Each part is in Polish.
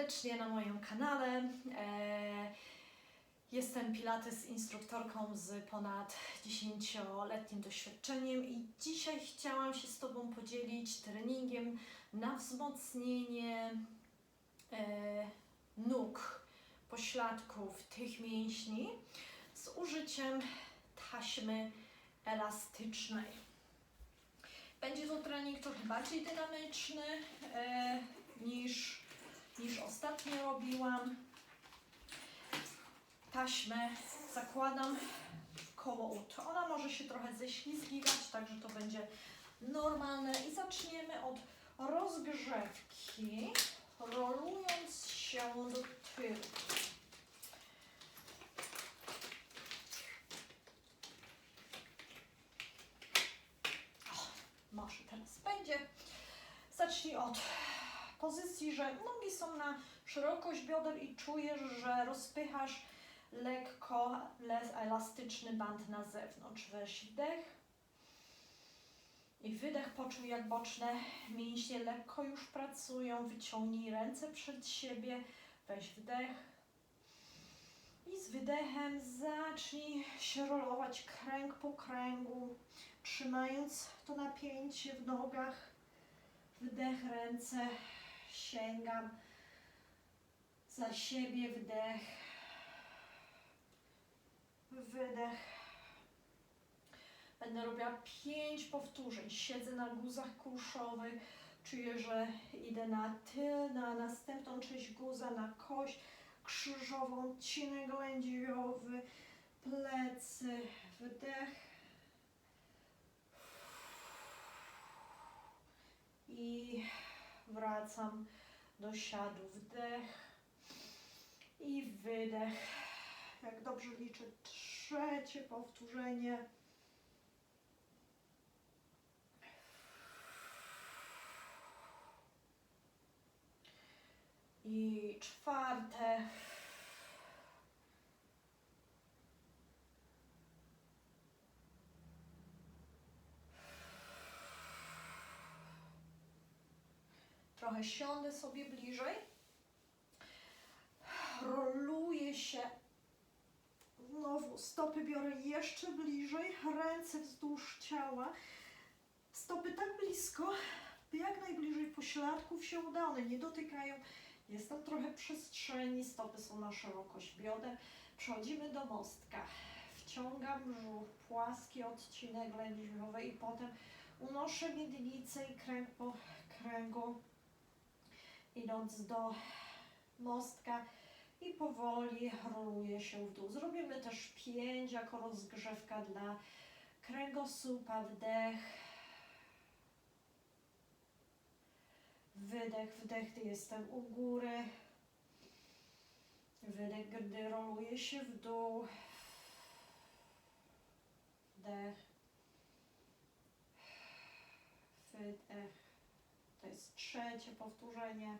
serdecznie na moim kanale. E, Jestem Pilates instruktorką z ponad 10-letnim doświadczeniem i dzisiaj chciałam się z Tobą podzielić treningiem na wzmocnienie e, nóg, pośladków tych mięśni z użyciem taśmy elastycznej. Będzie to trening trochę bardziej dynamiczny e, niż, niż ostatnio robiłam. Taśmę zakładam koło ud. Ona może się trochę ześlizgiwać, także to będzie normalne. I zaczniemy od rozgrzewki, rolując się do tyłu. Może teraz będzie. Zacznij od pozycji, że nogi są na szerokość bioder i czujesz, że rozpychasz lekko le- elastyczny band na zewnątrz. Weź wdech i wydech. Poczuj, jak boczne mięśnie lekko już pracują. Wyciągnij ręce przed siebie. Weź wdech. I z wydechem zacznij się rolować kręg po kręgu, trzymając to napięcie w nogach. Wdech, ręce sięgam za siebie, wdech, wydech. Będę robiła pięć powtórzeń. Siedzę na guzach kulszowych. Czuję, że idę na tył, na następną część guza, na kość krzyżową, odcinek lędźwiowy, plecy, wdech. I wracam do siadu. Wdech i wydech. Jak dobrze liczę, trzecie powtórzenie. I czwarte. Trochę siądę sobie bliżej. Roluję się. Znowu stopy biorę jeszcze bliżej, ręce wzdłuż ciała. Stopy tak blisko, by jak najbliżej pośladków się uda. One nie dotykają. Jest tam trochę przestrzeni, stopy są na szerokość bioder. Przechodzimy do mostka. Wciągam brzuch, płaski odcinek lędźwiowy i potem unoszę miednicę i kręg po kręgu, idąc do mostka i powoli roluję się w dół. Zrobimy też pięć jako rozgrzewka dla kręgosłupa, wdech, wydech, wdech, gdy jestem u góry, wydech, gdy roluję się w dół, wdech, wydech, to jest trzecie powtórzenie.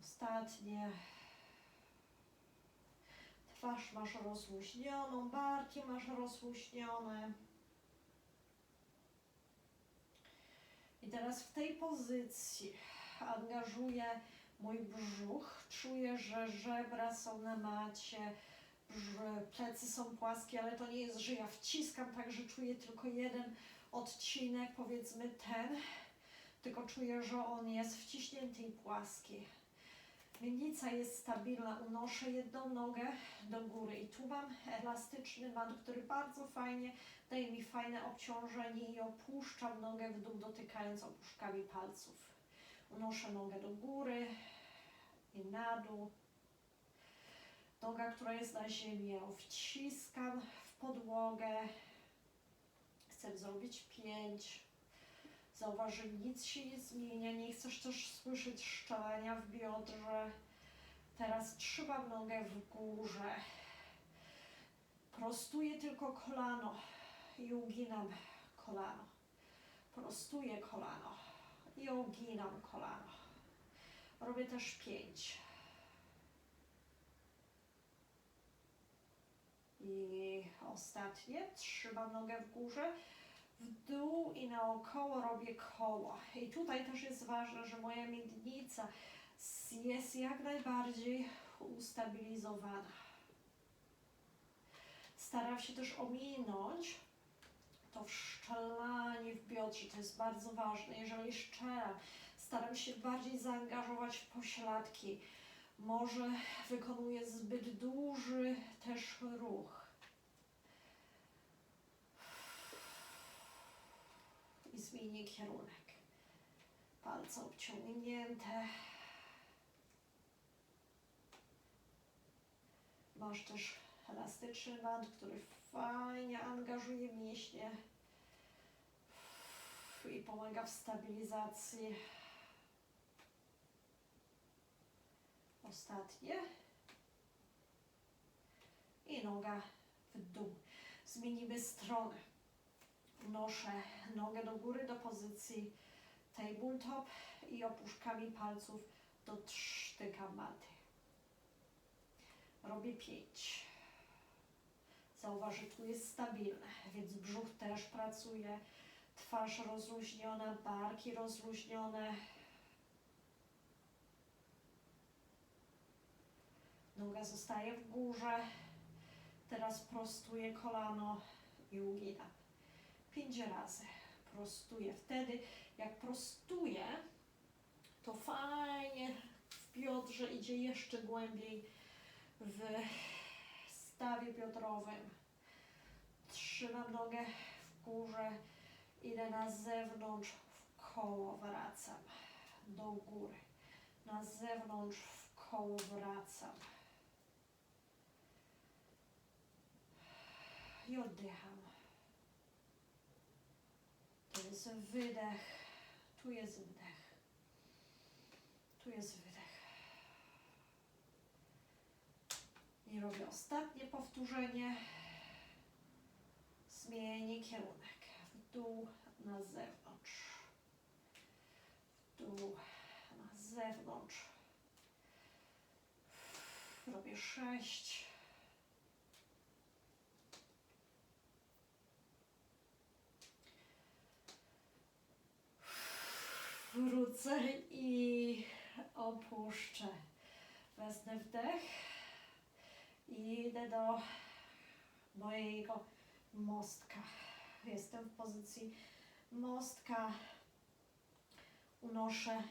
Ostatnie. Twarz masz rozluźnioną, barki masz rozluźnione. I teraz w tej pozycji angażuję mój brzuch. Czuję, że żebra są na macie, że plecy są płaskie, ale to nie jest, że ja wciskam tak, że czuję tylko jeden odcinek, powiedzmy ten, tylko czuję, że on jest wciśnięty i płaski. Miednica jest stabilna, unoszę jedną nogę do góry i tu mam elastyczny mat, który bardzo fajnie daje mi fajne obciążenie i opuszczam nogę w dół, dotykając opuszkami palców. Unoszę nogę do góry i na dół. Noga, która jest na ziemi, ją wciskam w podłogę. Chcę zrobić pięć. Zauważ, nic się nie zmienia, nie chcesz też słyszeć szczelenia w biodrze. Teraz trzymam nogę w górze. Prostuję tylko kolano i uginam kolano. Prostuję kolano i uginam kolano. Robię też pięć. I ostatnie, trzymam nogę w górze, w dół i naokoło robię koło. I tutaj też jest ważne, że moja miednica jest jak najbardziej ustabilizowana. Staram się też ominąć to wszczelanie w biodrze, to jest bardzo ważne. Jeżeli szczeram, staram się bardziej zaangażować w pośladki. Może wykonuję zbyt duży też ruch. I zmienię kierunek. Palce obciągnięte. Masz też elastyczny band, który fajnie angażuje mięśnie i pomaga w stabilizacji. Ostatnie. I noga w dół. Zmienimy stronę. Noszę nogę do góry do pozycji tabletop i opuszkami palców dotyka maty. Robię pięć. Zauważ, że tu jest stabilne, więc brzuch też pracuje, twarz rozluźniona, barki rozluźnione. Noga zostaje w górze. Teraz prostuję kolano i uginam. Pięć razy prostuję. Wtedy, jak prostuję, to fajnie w biodrze idzie jeszcze głębiej w stawie biodrowym. Trzymam nogę w górze, idę na zewnątrz, w koło wracam do góry. Na zewnątrz, w koło wracam. I oddycham. To jest wydech, tu jest wdech, tu jest wydech. I robię ostatnie powtórzenie. Zmienię kierunek. W dół, na zewnątrz. W dół, na zewnątrz. Robię sześć. Wrócę i opuszczę. Wezmę wdech i idę do mojego mostka. Jestem w pozycji mostka. Unoszę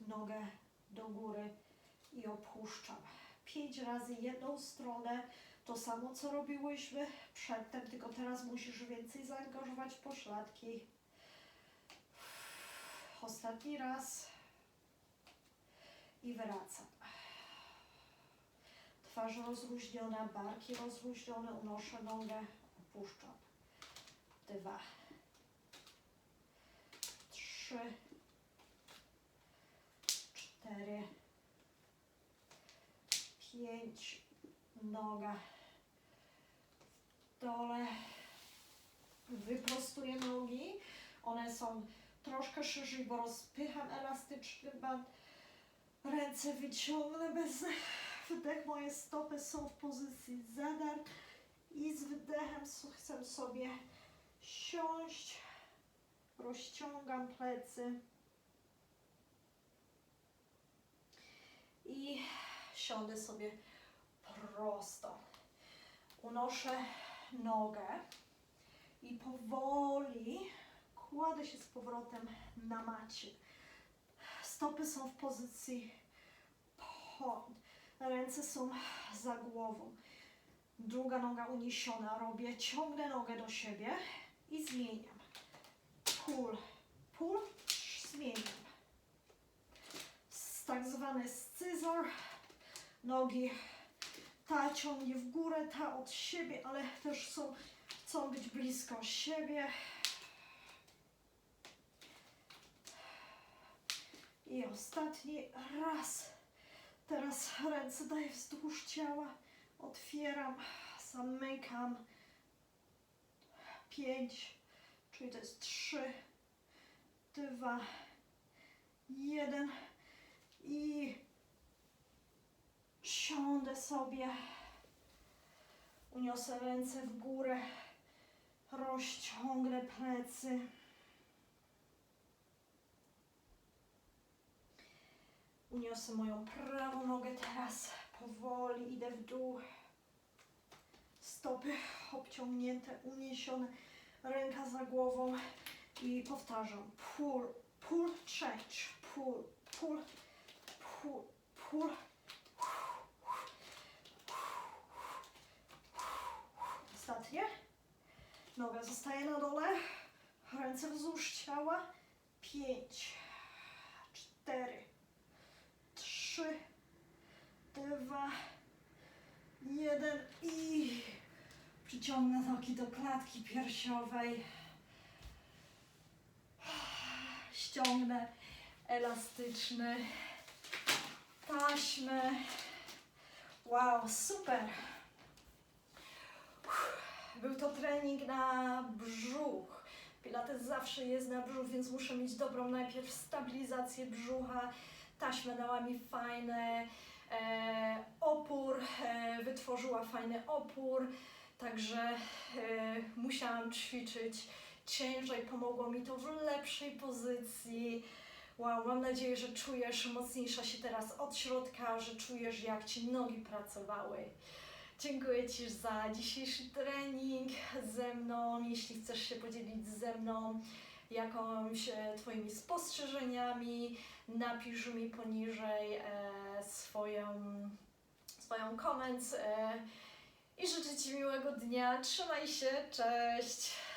nogę do góry i opuszczam. Pięć razy jedną stronę. To samo, co robiłyśmy przedtem, tylko teraz musisz więcej zaangażować pośladki. Ostatni raz. I wracam. Twarz rozluźniona, barki rozluźnione, unoszę nogę, opuszczam. Dwa. Trzy. Cztery. Pięć. Noga w dole. Wyprostuję nogi. One są troszkę szerzej, bo rozpycham elastyczny band. Ręce wyciągnę bez wdech. Moje stopy są w pozycji zadar i z wydechem s- chcę sobie siąść. Rozciągam plecy. I siądę sobie prosto. Unoszę nogę i powoli kładę się z powrotem na macie. Stopy są w pozycji po, ręce są za głową. Druga noga uniesiona. Robię, ciągnę nogę do siebie i zmieniam. Pull, pull, zmieniam. Tak zwany scyzor. Nogi ta ciągnie w górę, ta od siebie, ale też są, chcą być blisko siebie. I ostatni raz. Teraz ręce daję wzdłuż ciała. Otwieram, zamykam. Pięć, czyli to jest trzy, dwa, jeden i siądę sobie. Uniosę ręce w górę, rozciągnę plecy. Uniosę moją prawą nogę teraz. Powoli idę w dół. Stopy obciągnięte, uniesione. Ręka za głową. I powtarzam. Pull, pull, change. Pull, pull, pull, pull. Ostatnie. Noga zostaje na dole. Ręce wzdłuż ciała. Pięć, cztery, trzy, dwa, jeden i przyciągnę nogi do klatki piersiowej. Ściągnę elastyczny taśmę. Wow, super. Był to trening na brzuch. Pilates zawsze jest na brzuch, więc muszę mieć dobrą najpierw stabilizację brzucha. Taśma dała mi fajny e, opór, e, wytworzyła fajny opór, także e, musiałam ćwiczyć ciężej, pomogło mi to w lepszej pozycji. Wow, mam nadzieję, że czujesz mocniejsza się teraz od środka, że czujesz jak Ci nogi pracowały. Dziękuję Ci za dzisiejszy trening ze mną. Jeśli chcesz się podzielić ze mną jakąś e, Twoimi spostrzeżeniami, napisz mi poniżej e, swoją, swoją koment e, i życzę Ci miłego dnia. Trzymaj się, cześć!